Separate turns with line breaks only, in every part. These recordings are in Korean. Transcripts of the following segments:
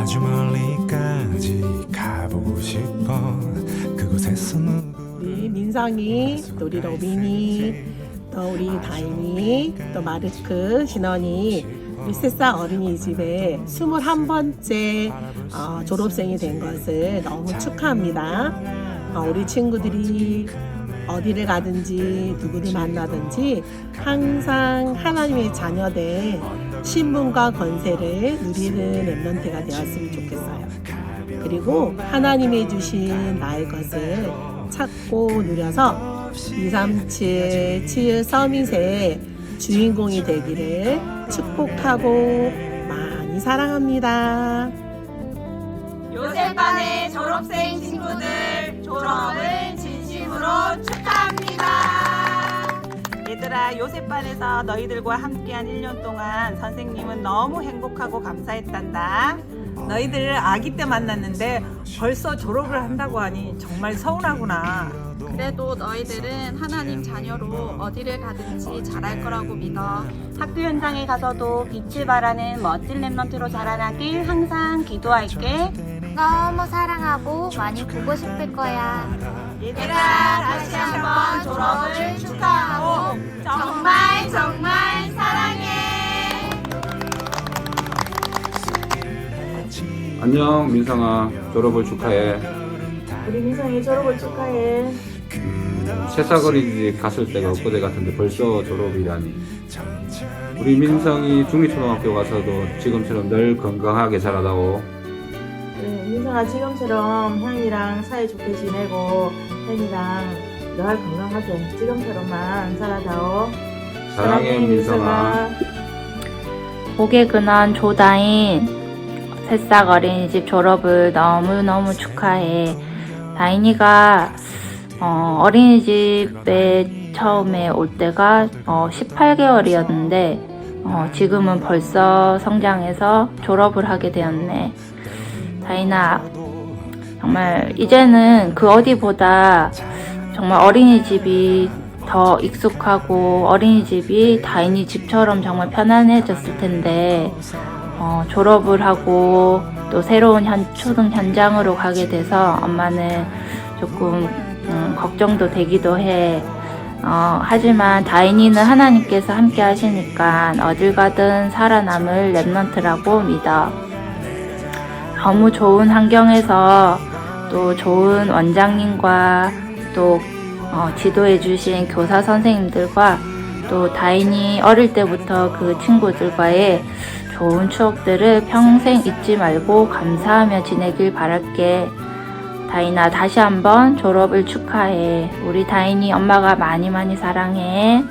아주 멀리까지 가보고 싶어. 그곳에서 우리 민성이, 또 우리 로빈이, 또 우리 다인이, 또 마르크, 신원이 우리 세상 어린이집에 21번째 어, 졸업생이 된 것을 너무 축하합니다. 어, 우리 친구들이 어디를 가든지 누구를 만나든지 항상 하나님의 자녀들 신분과 권세를 누리는 랩런트가 되었으면 좋겠어요. 그리고 하나님이 주신 나의 것을 찾고 누려서 237 치유 서밋의 주인공이 되기를 축복하고 많이 사랑합니다.
요셉반의 졸업생 얘들아 요셉반에서 너희들과 함께한 1년 동안 선생님은 너무 행복하고 감사했단다.
너희들 아기 때 만났는데 벌써 졸업을 한다고 하니 정말 서운하구나.
그래도 너희들은 하나님 자녀로 어디를 가든지 잘할 거라고 믿어.
학교 현장에 가서도 빛을 발하는 멋진 랩런트로 자라나길 항상 기도할게.
너무 사랑하고 많이 보고 싶을 거야.
얘들아 다시 한번 졸업을 축하하고 정말 정말 사랑해.
안녕 민성아 졸업을 축하해
우리 민성이 졸업을 축하해.
새싹 어린이집 갔을 때가 엊그제 같은데 벌써 졸업이라니 우리 민성이 중리초등학교 가서도 지금처럼 늘 건강하게 자라다오
네, 민성아 지금처럼 형이랑 사이좋게 지내고 형이랑 늘 건강하게 지금처럼만 살아다오.
사랑해 민성아
복에 근한 조다인 새싹 어린이집 졸업을 너무너무 축하해. 다인이가 어, 어린이집에 처음에 올 때가 어, 18개월이었는데 어, 지금은 벌써 성장해서 졸업을 하게 되었네. 다인아, 정말 이제는 그 어디보다 정말 어린이집이 더 익숙하고 어린이집이 다인이 집처럼 정말 편안해졌을 텐데 어, 졸업을 하고 또 새로운 현, 초등 현장으로 가게 돼서 엄마는 조금 음, 걱정도 되기도 해. 어, 하지만 다인이는 하나님께서 함께 하시니까 어딜 가든 살아남을 랩런트라고 믿어. 너무 좋은 환경에서 또 좋은 원장님과 또 어, 지도해 주신 교사 선생님들과 또 다인이 어릴 때부터 그 친구들과의 좋은 추억들을 평생 잊지 말고 감사하며 지내길 바랄게. 다인아, 다시 한번 졸업을 축하해. 우리 다인이 엄마가 많이 많이 사랑해.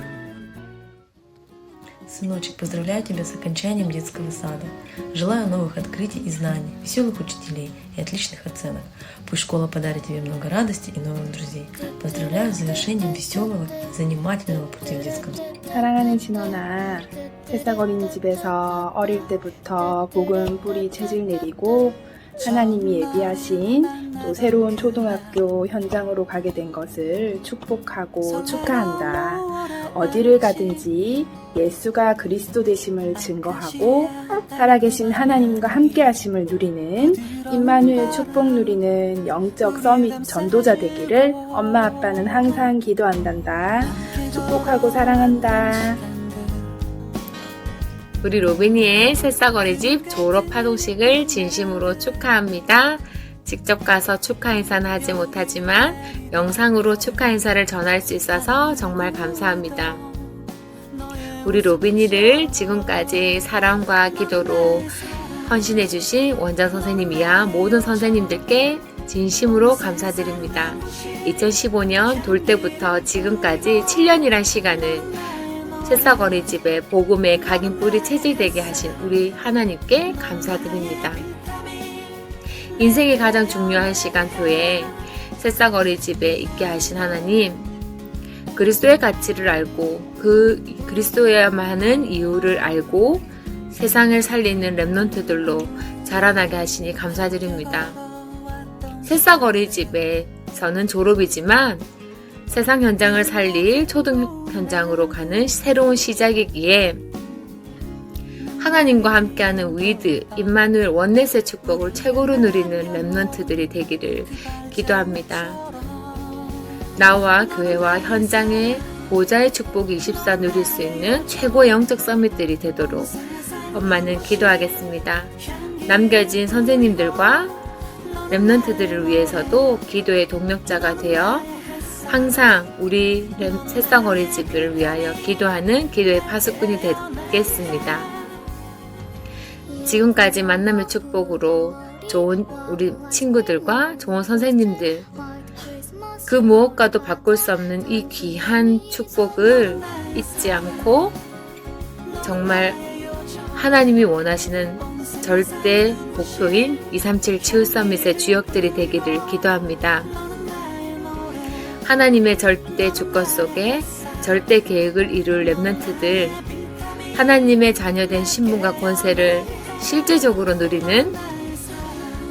Сыночек, поздравляю тебя с окончанием детского сада. Желаю новых открытий и знаний, веселых учителей и отличных оценок. Пусть школа подарит тебе много радости и новых друзей. Поздравляю с завершением веселого, занимательного пути в детском саду.
사랑하는 진원아, 새싹 어린이집에서 어릴 때부터 복음 뿌리 채질 내리고 하나님이 예비하신 또 새로운 초등학교 현장으로 가게 된 것을 축복하고 축하한다. 어디를 가든지 예수가 그리스도 되심을 증거하고 살아계신 하나님과 함께 하심을 누리는 임마누엘 축복 누리는 영적 서밋 전도자 되기를 엄마 아빠는 항상 기도한단다. 축복하고 사랑한다.
우리 로빈이의 새싹어리집 졸업 파도식을 진심으로 축하합니다. 직접 가서 축하 인사는 하지 못하지만 영상으로 축하 인사를 전할 수 있어서 정말 감사합니다. 우리 로빈이를 지금까지 사랑과 기도로 헌신해주신 원장 선생님 이야 모든 선생님들께 진심으로 감사드립니다. 2015년 돌 때부터 지금까지 7년이란 시간을 새싹 어린이집에 복음의 각인 뿌리 체질되게 하신 우리 하나님께 감사드립니다. 인생의 가장 중요한 시간표에 새싹 어린이집에 있게 하신 하나님, 그리스도의 가치를 알고 그 그리스도여야만 하는 이유를 알고 세상을 살리는 랩런트들로 자라나게 하시니 감사드립니다. 새싹 어린이집에서는 졸업이지만 세상 현장을 살릴 초등 현장으로 가는 새로운 시작이기에 하나님과 함께하는 위드, 임마누엘 원넷의 축복을 최고로 누리는 랩런트들이 되기를 기도합니다. 나와 교회와 현장의 보좌의 축복이 24 누릴 수 있는 최고의 영적 서밋들이 되도록 엄마는 기도하겠습니다. 남겨진 선생님들과 랩런트들을 위해서도 기도의 동력자가 되어 항상 우리 렘- 새싹 어린이집들을 위하여 기도하는 기도의 파수꾼이 되겠습니다. 지금까지 만남의 축복으로 좋은 우리 친구들과 좋은 선생님들 그 무엇과도 바꿀 수 없는 이 귀한 축복을 잊지 않고 정말 하나님이 원하시는 절대 목표인 237 치유 서밋의 주역들이 되기를 기도합니다. 하나님의 절대 주권 속에 절대 계획을 이룰 랩런트들 하나님의 자녀된 신분과 권세를 실제적으로 누리는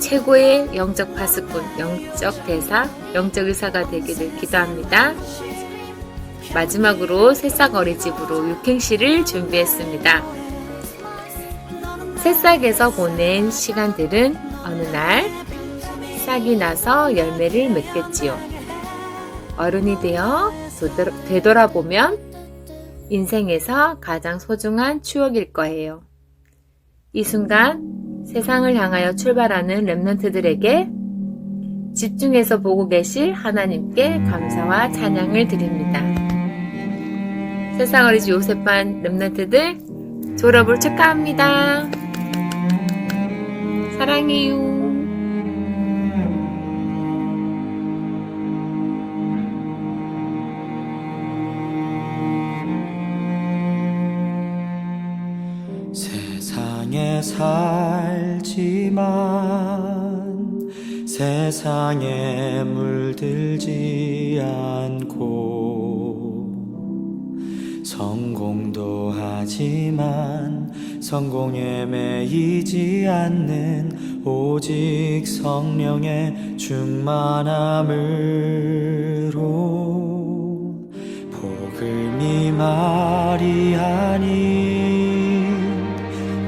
최고의 영적 파수꾼, 영적 대사, 영적 의사가 되기를 기도합니다. 마지막으로 새싹 어린이집으로 육행시를 준비했습니다. 새싹에서 보낸 시간들은 어느 날 싹이 나서 열매를 맺겠지요. 어른이 되어 되돌- 되돌아보면 인생에서 가장 소중한 추억일 거예요. 이 순간 세상을 향하여 출발하는 랩런트들에게 집중해서 보고 계실 하나님께 감사와 찬양을 드립니다. 세상 어리지 요셉반 랩런트들 졸업을 축하합니다. 사랑해요.
살지만 세상에 물들지 않고 성공도 하지만 성공에 매이지 않는 오직 성령의 충만함으로 복음이 말이 아닌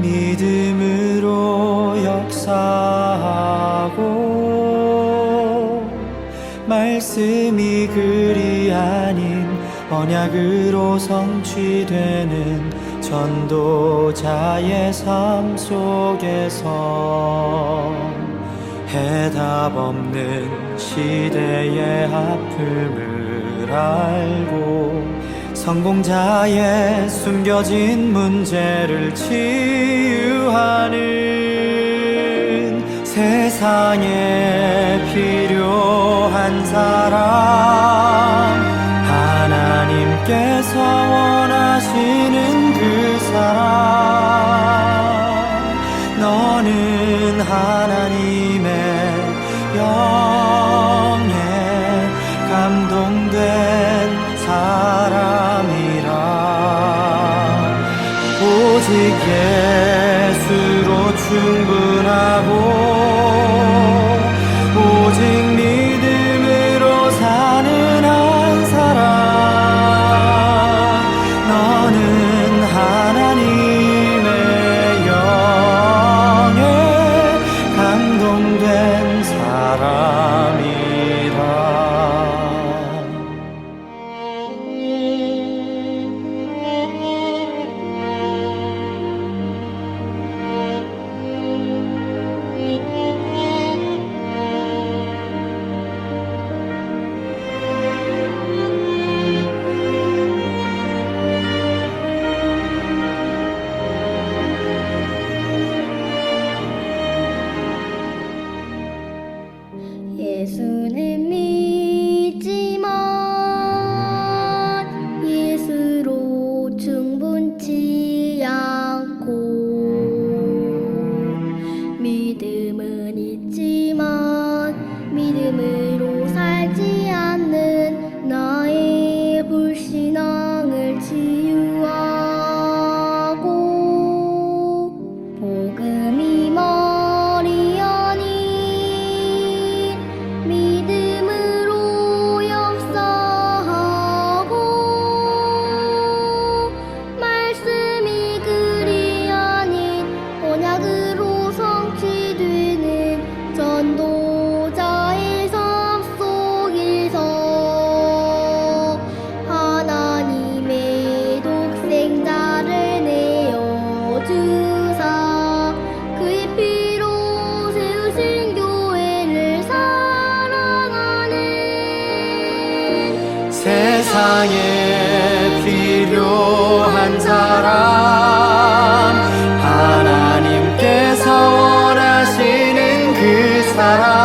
믿음으로 역사하고 말씀이 글이 아닌 언약으로 성취되는 전도자의 삶 속에서 해답 없는 시대의 아픔을 알고 성공자의 숨겨진 문제를 치유하는 세상에 필요한 사람 하나님께서 원하시는 그 사람 너는 하나님의 영 그